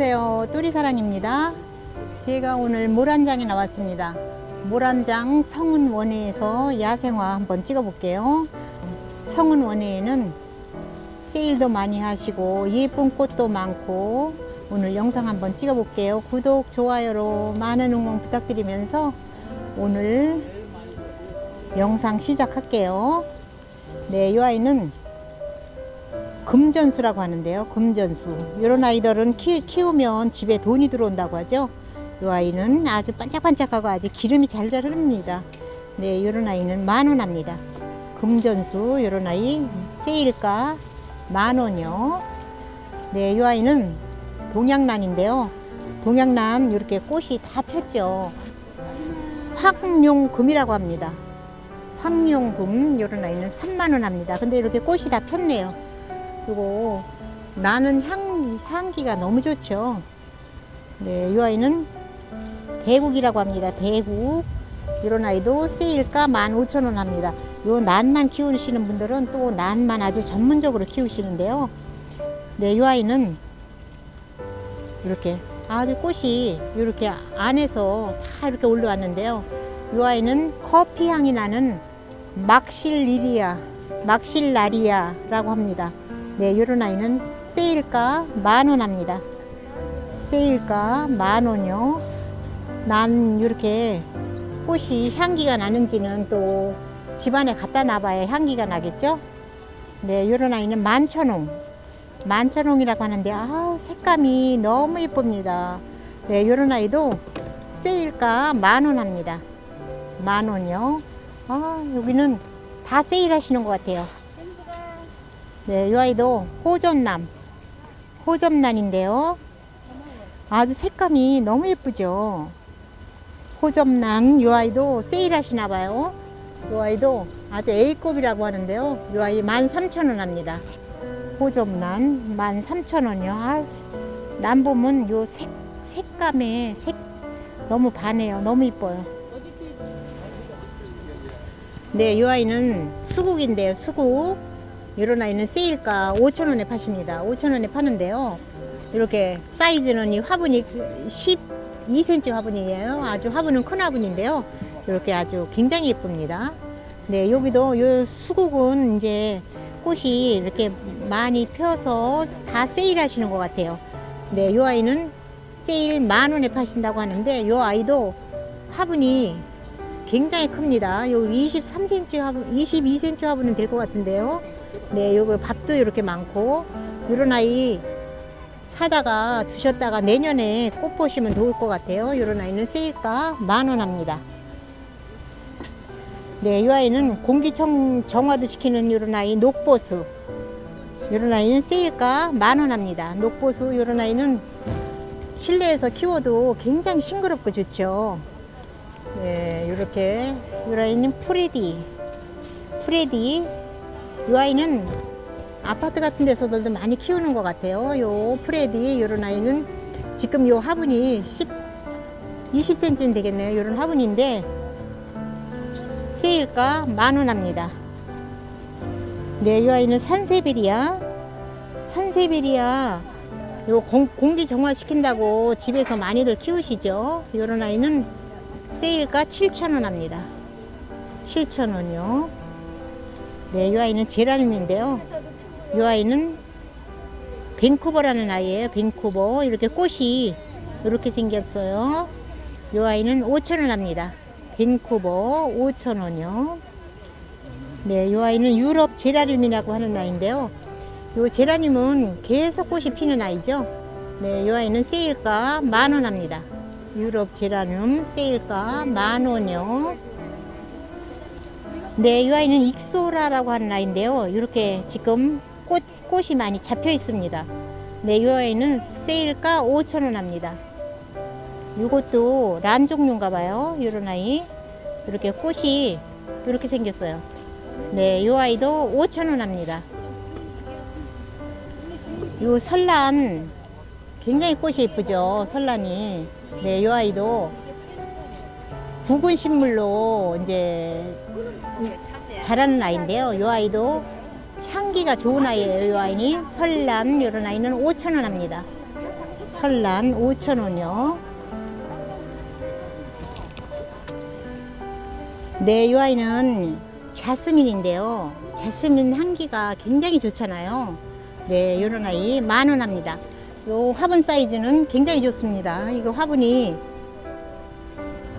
안녕하세요. 또리사랑입니다. 제가 오늘 모란장에 나왔습니다. 모란장 성은원회에서 야생화 한번 찍어볼게요. 성은원회에는 세일도 많이 하시고 예쁜 꽃도 많고 오늘 영상 한번 찍어볼게요. 구독, 좋아요로 많은 응원 부탁드리면서 오늘 영상 시작할게요. 네, 이 아이는 금전수라고 하는데요. 금전수. 이런 아이들은 키, 키우면 집에 돈이 들어온다고 하죠. 이 아이는 아주 반짝반짝하고 아주 기름이 잘잘 흐릅니다. 네, 이런 아이는 만 원 합니다. 금전수 이런 아이 세일가 만 원이요. 네, 이 아이는 동양란인데요. 동양란 이렇게 꽃이 다 폈죠. 황룡금이라고 합니다. 황룡금 이런 아이는 3만 원 합니다. 근데 이렇게 꽃이 다 폈네요. 그리고 나는 향, 향기가 너무 좋죠. 네, 이 아이는 대국이라고 합니다. 대국. 이런 아이도 세일가 15,000원 합니다. 요 난만 키우시는 분들은 또 난만 아주 전문적으로 키우시는데요. 네, 이 아이는 이렇게 아주 꽃이 이렇게 안에서 다 이렇게 올라왔는데요. 이 아이는 커피 향이 나는 막실리리아, 막실라리아라고 합니다. 네, 이런 아이는 세일가 만원 합니다. 세일가 만 원요. 난 이렇게 꽃이 향기가 나는지는 또 집안에 갖다 놔봐야 향기가 나겠죠? 네, 이런 아이는 만천홍. 만천홍이라고 하는데, 아 색감이 너무 예쁩니다. 네, 이런 아이도 세일가 만원 합니다. 만 원이요. 아, 여기는 다 세일하시는 것 같아요. 네, 이 아이도 호접남. 호접란인데요. 아주 색감이 너무 예쁘죠. 호접란 이 아이도 세일하시나 봐요. 이 아이도 아주 A급이라고 하는데요. 이 아이 13,000원 합니다. 호접란 13,000원이요. 아, 난 보면 요 색, 색감에 색 너무 반해요. 너무 이뻐요. 네, 이 아이는 수국인데요. 수국. 이런 아이는 세일가 5,000원에 파십니다. 5,000원에 파는데요. 이렇게 사이즈는 이 화분이 12cm 화분이에요. 아주 화분은 큰 화분인데요. 이렇게 아주 굉장히 예쁩니다. 네, 여기도 요 수국은 이제 꽃이 이렇게 많이 펴서 다 세일하시는 것 같아요. 네, 요 아이는 세일 만 원에 파신다고 하는데 요 아이도 화분이 굉장히 큽니다. 요 23cm 화분, 22cm 화분은 될 것 같은데요. 네, 요거 밥도 이렇게 많고 이런 아이 사다가 두셨다가 내년에 꽃 보시면 좋을 것 같아요. 이런 아이는 세일가 만 원 합니다. 네, 이 아이는 공기청 정화도 시키는 이런 아이 녹보수. 이런 아이는 세일가 만 원 합니다. 녹보수 이런 아이는 실내에서 키워도 굉장히 싱그럽고 좋죠. 네, 이렇게 이 아이는 프레디. 프레디. 이 아이는 아파트 같은 데서도 많이 키우는 것 같아요. 요 프레디 이런 아이는 지금 요 화분이 10, 20cm는 되겠네요. 이런 화분인데 세일가 만원 합니다. 네, 이 아이는 산세베리아. 산세베리아 요 공, 공기 정화 시킨다고 집에서 많이들 키우시죠. 이런 아이는 세일가 7,000원 합니다. 7,000원이요. 네, 이 아이는 제라늄인데요. 이 아이는 밴쿠버라는 아이예요. 밴쿠버. 이렇게 꽃이 이렇게 생겼어요. 이 아이는 5,000원 합니다. 밴쿠버 5,000원이요. 네, 이 아이는 유럽 제라늄이라고 하는 아이인데요. 이 제라늄은 계속 꽃이 피는 아이죠. 네, 이 아이는 세일가 만 원 합니다. 유럽 제라늄 세일가 만 원이요. 네, 이 아이는 익소라라고 하는 아이인데요. 이렇게 지금 꽃, 꽃이 많이 잡혀 있습니다. 네, 이 아이는 세일가 5,000원 합니다. 이것도 란 종류인가 봐요. 이런 아이. 이렇게 꽃이 이렇게 생겼어요. 네, 이 아이도 5,000원 합니다. 이 설란 굉장히 꽃이 예쁘죠. 설란이. 네, 이 아이도 붉은 식물로 이제 자라는 아이인데요. 이 아이도 향기가 좋은 아이예요. 이 아이는 설란 이런 아이는 5천 원 합니다. 설란 5,000원이요. 네, 이 아이는 자스민인데요. 자스민 향기가 굉장히 좋잖아요. 네, 이런 아이 만 원 합니다. 요 화분 사이즈는 굉장히 좋습니다. 이거 화분이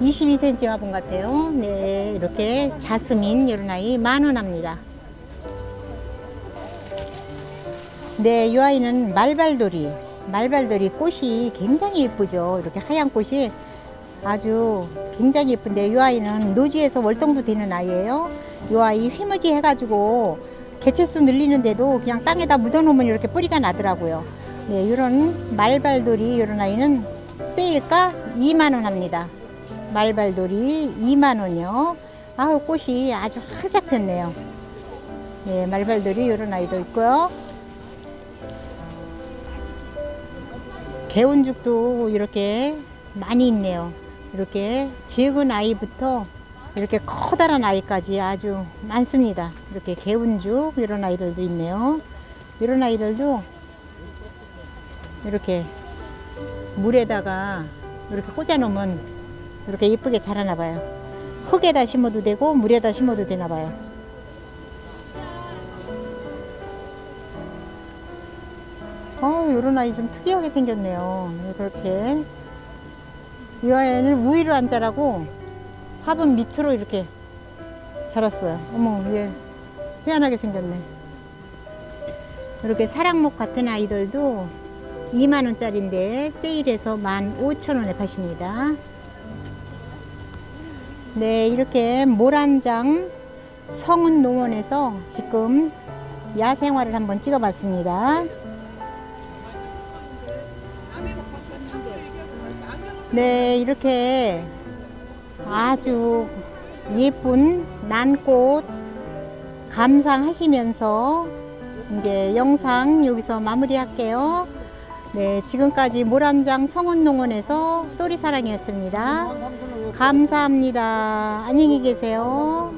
22cm 화분 같아요. 네, 이렇게 자스민 이런 아이 만 원 합니다. 네, 이 아이는 말발돌이. 말발돌이 꽃이 굉장히 예쁘죠. 이렇게 하얀 꽃이 아주 굉장히 예쁜데 이 아이는 노지에서 월동도 되는 아이예요. 이 아이 휘무지 해가지고 개체수 늘리는데도 그냥 땅에다 묻어놓으면 이렇게 뿌리가 나더라고요. 네, 이런 말발돌이 이런 아이는 세일가 2만 원 합니다. 말발돌이 2만 원이요. 아우 꽃이 아주 활짝 폈네요. 네, 말발돌이 이런 아이도 있고요. 개운죽도 이렇게 많이 있네요. 이렇게 작은 아이부터 이렇게 커다란 아이까지 아주 많습니다. 이렇게 개운죽 이런 아이들도 있네요. 이런 아이들도 이렇게 물에다가 이렇게 꽂아 놓으면 이렇게 예쁘게 자라나 봐요. 흙에다 심어도 되고 물에다 심어도 되나 봐요. 어, 이런 아이 좀 특이하게 생겼네요. 이렇게. 이 아이는 우위로 안 자라고 화분 밑으로 이렇게 자랐어요. 어머, 얘 희한하게 생겼네. 이렇게 사랑목 같은 아이들도 2만원짜리인데 세일해서 15,000원에 파십니다. 네, 이렇게 모란장 성은 농원에서 지금 야생화를 한번 찍어봤습니다. 네, 이렇게 아주 예쁜 난꽃 감상하시면서 이제 영상 여기서 마무리할게요. 네, 지금까지 모란장 성원농원에서 또리사랑이었습니다. 감사합니다. 안녕히 계세요.